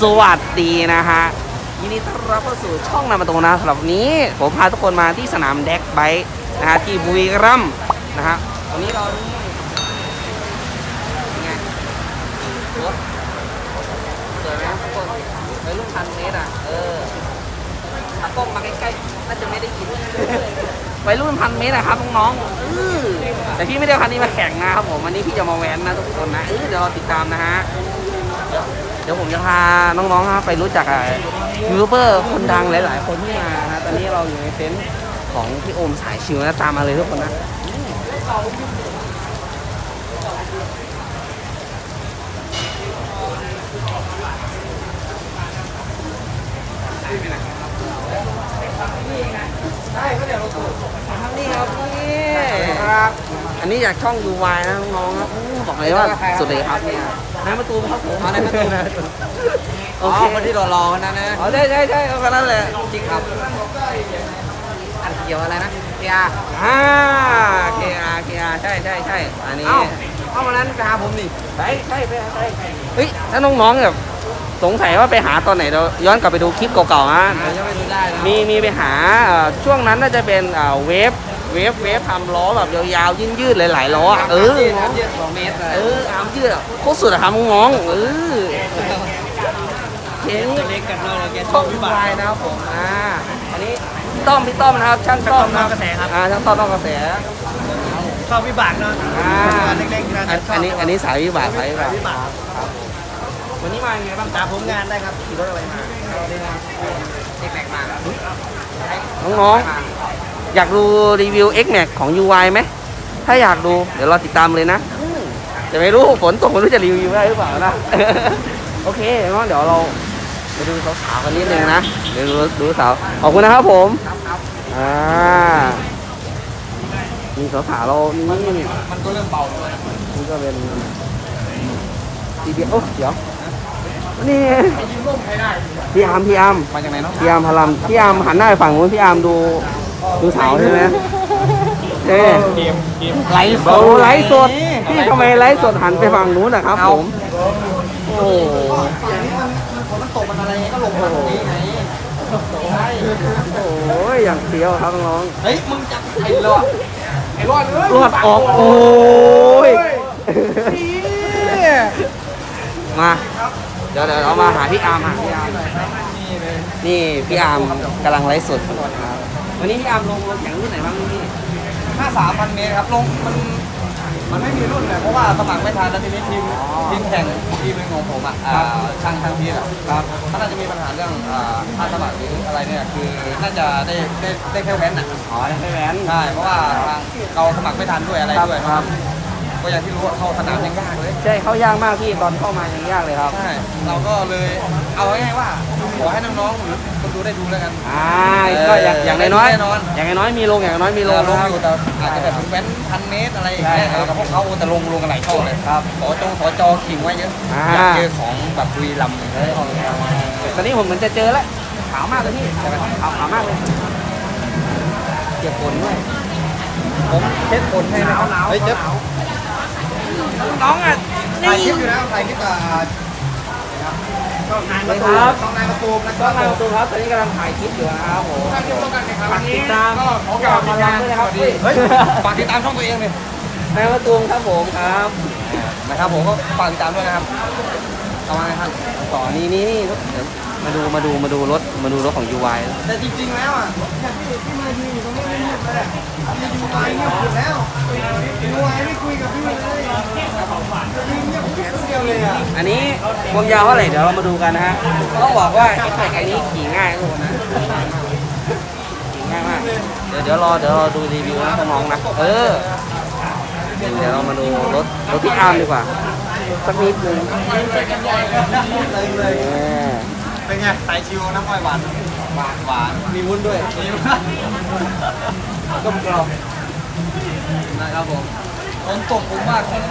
สวัสดีนะฮะยินดีต้อนรับเข้าสู่ช่องนามาตรงนะสำหรับวันนี้ ผมพาทุกคนมาที่สนามแดกไบค์นะฮะที่บุรีรัมย์นะฮะวันนี้เรานี่เป็นไงรถสวยไหมทุกคนไปรุ่นพันเมตรอะเออถ้ากล้องมาใกล้ๆน่าจะไม่ได้ยินวัยรุ่นพันเมตรนะครับน้องๆแต่พี่ไม่ได้เอาคันนี้มาแข่งนะครับผมวันนี้พี่จะมาแว้นนะทุกคนนะเออเดี๋ยวเราติดตามนะฮะ ดี๋ยวเดี๋ยวผมจะพาน้องๆครับไปรู้จักยูทูบเบอร์คนดังหลายๆ คนที่มานะฮะตอนนี้เราอยู่ในเต็นท์ของพี่โอมสายชิวนะตามมาเลยทุกคนนะนี่ครับนี่ครับ อันนี้จากช่อง UY นะน้องๆครับอู้บอกเลยว่าสุดเลยครับเนี่ย นายมาตูมครับผมอ๋อนายมะตูมโออ๋อเคคนที่รอๆกันนะนะอ๋อใช่ใช่ใช่เอากันนั่นแหละจริงครับอันเกี่ยวอะไรนะเกียร์อ่า KR KR ใช่ใช่ใช่อันนี้เอ้าเอาวันนั้นไปหาผมนี่ใช่ใช่ใช่ใช่เฮ้ยถ้าน้องๆแบบสงสัยว่าไปหาตอนไหนเราย้อนกลับไปดูคลิปเก่าๆนะเดี๋ยวจะไปดูได้นะมีมีไปหาเอ่อช่วงนั้นน่าจะเป็นเอ่อเวฟ เวฟเวฟทำล้อแบบยาวๆยืดๆหลายๆล้ออะเออน้ำเยอะสองเมตรเลยเอออาร์มยืดอะโคตรสุดอะครับน้องๆเออเคนี่ตัวเล็กกันเราเราแกช่องวิบายนะครับผมอ่าอันนี้พี่ต้อมพี่ต้อมนะครับช่างต้อมนะครับอ่าช่างต้อมนอกกระแสชอบวิบากเนาะอ่าเล็กๆนะอันอันนี้อันนี้สายวิบากสายวิบากวิบากวันนี้มายังไงบ้างตามผมงานได้ครับขี่รถอะไรมาเด็กๆมาน้องๆ อยากดูรีวิว X Max ของ UI ไหม ถ้าอยากดูเดี๋ยวเราติดตามเลยนะจะไม่รู้ฝนตกไม่รู้จะรีวิวได้หรือเปล่านะ โอเคงั้นเดี๋ยวเราไปดูสาวๆกันนิดนึงนะเดี๋ยวดูดูสาวขอบคุณนะครับผมอ่ามีสาวๆเรานี่มันก็เริ่มเบาเลยนี่ก็เป็นทีเดียวโอ้เดี๋ยวนี่พี่อาร์มพี่อาร์มมาจากไหนเนาะพี่อาร์มพลัมพี่อาร์มหันหน้าไปฝั่งนู้นพี่อาร์มดู ดูเสาใช่ไหมเอ๊ะเกมเกมไลฟ์สดไลฟ์สดพี่ทำไมไลฟ์สดหันไปฝั่งนู้นนะครับผมโอ้โหอย่างนี้มันฝนมันตกมันอะไรก็ลงมาตรงนี้ไงโอ้ยอย่างเดียวครับน้องเฮ้ยมึงจับไอ้รอดไอ้รอดเลยรวดออกโอ้ยมาเดี๋ยวเดี๋ยวเรามาหาพี่อาร์มหาพี่อาร์มนี่เลยนี่พี่อาร์มกำลังไลฟ์สดอยู่นะครับ วันนี้พี่อาร์มลงแข่งรุ่นไหนบ้างพี่ห้าสามพันเมตรครับลงมันมันไม่มีรุ่นเลยเพราะว่าสมัครไม่ทันแล้วทีนี้ทีมทีมแข่งทีมหนึงของผมอะอ่าช่างทางพีอะครับเขาน่าจะมีปัญหาเรื่องอ่าค่าสมัครหรืออะไรเนี่ยคือน่าจะได้ได้ได้แค่แว้นอะอ๋อยังไม่แว้นใช่เพราะว่าทางเราสมัครไม่ทันด้วยอะไรด้วยครับ ก็อย่างที่รู้ว่าเข้าสนามยังยากเลยใช่เข้ายากมากพี่ตอนเข้ามายังยากเลยครับใช่เราก็เลยเอาง่ายๆว่า ขอให้น้องๆหรือคนดูได้ดูแล้วกัน อ่าก็อย่างอย่างน้อยแน่นอน ๆอย่างน้อยๆมีลงอย่างน้อยมีลลงงลงนะครับอยู่แต่อาจจะแบบถึงแว้นพันเมตรอะไรอย่างเงี้ยใช่ครับกับพวกเขาแต่ลงลงกันหลายช่องเลยครับขอจงขอจอขิงไว้เยอะอ่าอยากเจอของแบบบุรีรัมย์เลยตอนนี้ผมเหมือนจะเจอแล้วขาวมากเลยพี่ขาวขาวมากเลยเก็บฝนด้วยผมเช็ดคนให้นะครับหนาวๆเฮ้ยเจ๊บหนาวน้องอะถ่ายคลิปอยู่นะถ่ายคลิป กับนายมาตูครับน้องนายมาตูมนะคก็รับนายมาตูครับตอนนี้กำลังถ่ายคลิปอยู่นะครับผม ท่านที่ต้องการแข่งขันวันนี้ติดตามก็ขอกล่าวพลังด้วยนะครับเฮ้ยฝากติดตามช่องตัวเองเลยนายมาตูครับผมครับ นะครับผมก็ฝากติดตามด้วยนะครับเอามาไงท่านต่อนี่นี่นี่เดี๋ยวมาดูมาดูมาดูรถมาดูรถของ UI แต่จริงๆแล้วอะเนี่ยพี่พี่มายืนอยู่ตรงนี้ อะอันนี้ความยาวเท่าไหร่เดี๋ยวเรามาดูกันนะฮะต้องบอกว่าไอ้ไอ้นี้ขี่ง่ายทุกคนนะขี่ง่ายมากเดี๋ยวเดี๋ยวรอเดี๋ยวรอดูรีวิวนะน้องๆนะเออเดี๋ยวเรามาดูรถรถพี่อาร์มดีกว่าสักนิดนึงเลยเลยเออเป็นไงสายชิวน้ำอ้อยหวานหวานหวานมีวุ้นด้วย กลมกรอมนะครับผมฝนตกผมมากเลย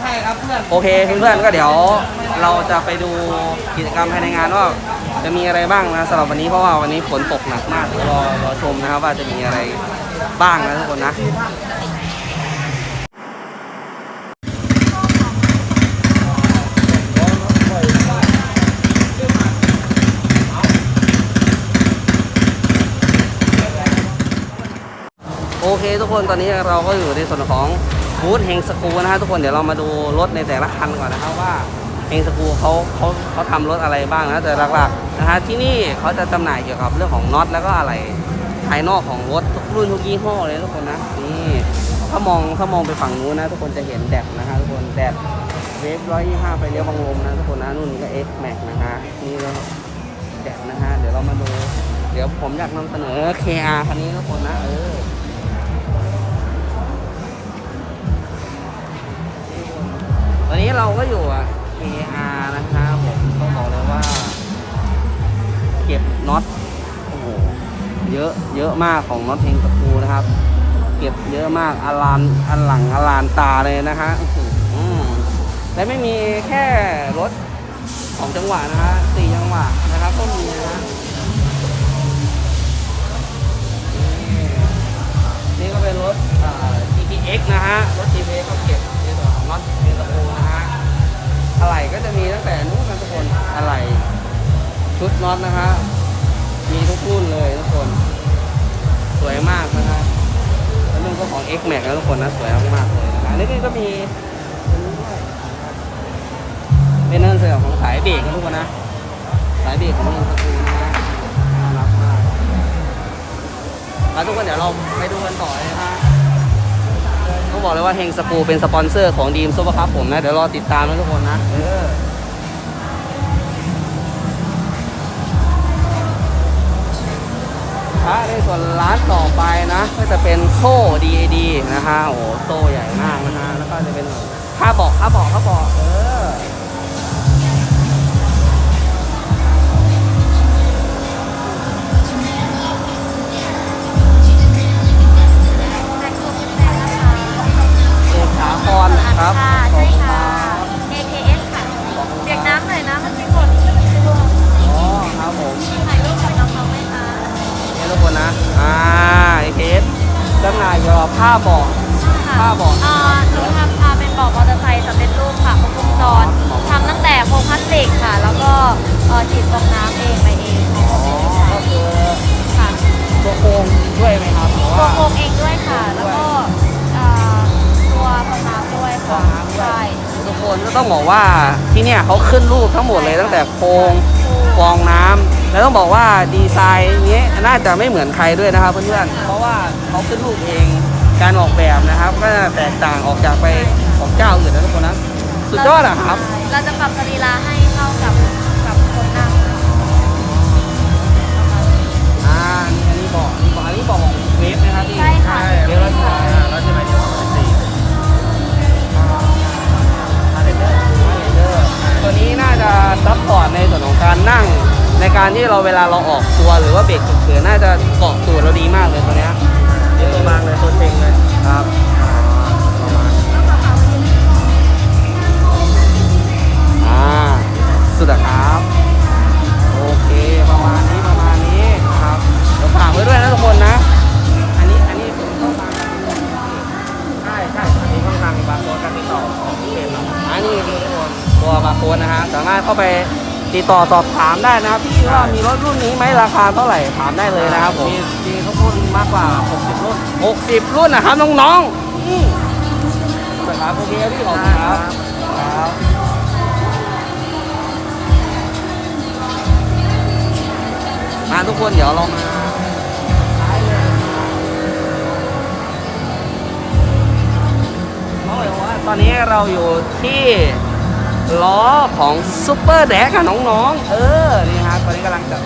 ใช่ครับเพื่อนโอเคเพื่อนๆก็เดี๋ยวเราจะไปดูกิจกรรมภายในงานว่าจะมีอะไรบ้างนะสำหรับวันนี้เพราะว่าวันนี้ฝนตกหนักมากเดี๋ยวรอรอชมนะครับว่าจะมีอะไรบ้างนะทุกคนนะ โอเค ทุกคนตอนนี้เราก็อยู่ในส่วนของบูธเฮงสกูนะฮะทุกคนเดี๋ยวเรามาดูรถในแต่ละคันก่อนนะครับว่าเฮงสกูเขาเขาเขาทำรถอะไรบ้างนะแต่หลักๆนะฮะที่นี่เขาจะจำหน่ายเกี่ยวกับเรื่องของน็อตแล้วก็อะไรภายนอกของรถทุกรุ่นทุกยี่ห้อเลยทุกคนนะนี่ถ้ามองถ้ามองไปฝั่งนู้นนะ ทุกคนจะเห็นแดดนะฮะทุกคนแดดเวฟร้อยยี่ห้าไฟเลี้ยวบังลมนะทุกคนนะนู่นก็ X Max นะฮะนี่ก็แดดนะฮะเดี๋ยวเรามาดู เดี๋ยวผมอยากนำเสนอ KR คันนี้ทุกคนนะเออ เราก็อยู่อะ KR นะครับผมต้องบอกเลยว่า เก็บน็อตโอ้โหเยอะเยอะมากของน็อตเพลงสกรูนะครับ เก็บเยอะมากอลานอันหลังอลานตาเลยนะฮะและไม่มีแค่รถของจังหวะนะฮะสี่จังหวะ น็อตนะฮะมีทุกรุ่นเลยทุกคน สวยมากนะฮะแล้วนุ่นก็ของ X Max นะทุกคนนะสวยมากๆเลยนะฮะนี่ก็มีเป็นเรื่องเสือของสายเบรกนะทุกคนนะสายเบรกของเมืองสกูลนะน่ารักมากแล้วทุกคนเดี๋ยวเราไปดูกันต่อเลยนะฮะต้องบอกเลยว่าเฮงสกูเป็นสปอนเซอร์ของดีมซุปเปอร์คัพผมนะเดี๋ยวรอติดตามนะทุกคนนะเออ พระในส่วนร้านต่อไปนะ ก็จะเป็นโซ่ DAD นะฮะโอ้โหโซ่ใหญ่มากนะฮะแล้วก็จะเป็นค่าบอกค่าบอกค่าบอกเออ จำหน่ายเกี่ยวกับผ้าเบอกค่ะผ้าเบาะ อ่าหนูทำพาเป็นเบอกมอเตอร์ไซค์สำเร็จรูปค่ะครบวงจรทำตั้งแต่โครงพลาสติกค่ะ แล้วก็เอ่อฉีดฟองน้ำเองไปเองอ๋อก็คือค่ะตัวโครงด้วยไหมครับหรือตัวว่า โครงเองด้วยค่ะ แล้วก็เอ่อตัวฟองน้ำด้วยค่ะใช่ทุกคนก็ต้องบอกว่าที่เนี่ยเขาขึ้นรูปทั้งหมดเลยตั้งแต่โครงฟองน้ำ แล้วต้องบอกว่าดีไซน์นี้น่าจะไม่เหมือนใครด้วยนะครับเพื่อนๆเพราะว่าเขาขึ้นรูปเองการออกแบบนะครับ ก็จะแตกต่างออกจากไปของเจ้าอื่นนะทุกคนนะสุดยอดอะครับ เราจะปรับสรีระให้ ลาเราออกตัวหรือว่าเบรกฉุกเฉินน่าจะเกาะตัวเราดีมากเลยตัวเนี้ยเดี๋ยวตัวบางเลยตัวเต็งเลยครับประมาณอ่าสุดอะครับ โอเคประมาณนี้ประมาณนี้ครับเดี๋ยวฝากไว้ด้วยนะทุกคนนะ อันนี้อันนี้เป็นช่องทางการติดต่อใช่ใช่อันนี้ช่องทางบาร์โค้ดการติดต่อของที่เพจเราอันนี้คือทุกคนตัวบาร์โค้ดนะฮะสามารถเข้าไป ติดต่อสอบถามได้นะครับพี่ว่ามีรถรุ่นนี้ไหมราคาเท่าไหร่ถามได้เลยนะครับผมมีมีทุกรุ่นมากกว่า 60 รุ่น 60 รุ่นนะครับน้องๆอืมครับโอเคครับพี่ขอบคุณครับครับมาทุกคนเดี๋ยวเรามาซ้ายเลยเขาบอกว่าตอนนี้เราอยู่ที่ ล้อของซูเปอร์แดกอะน้องๆ เออ นี่ฮะตอนนี้กำลังจัด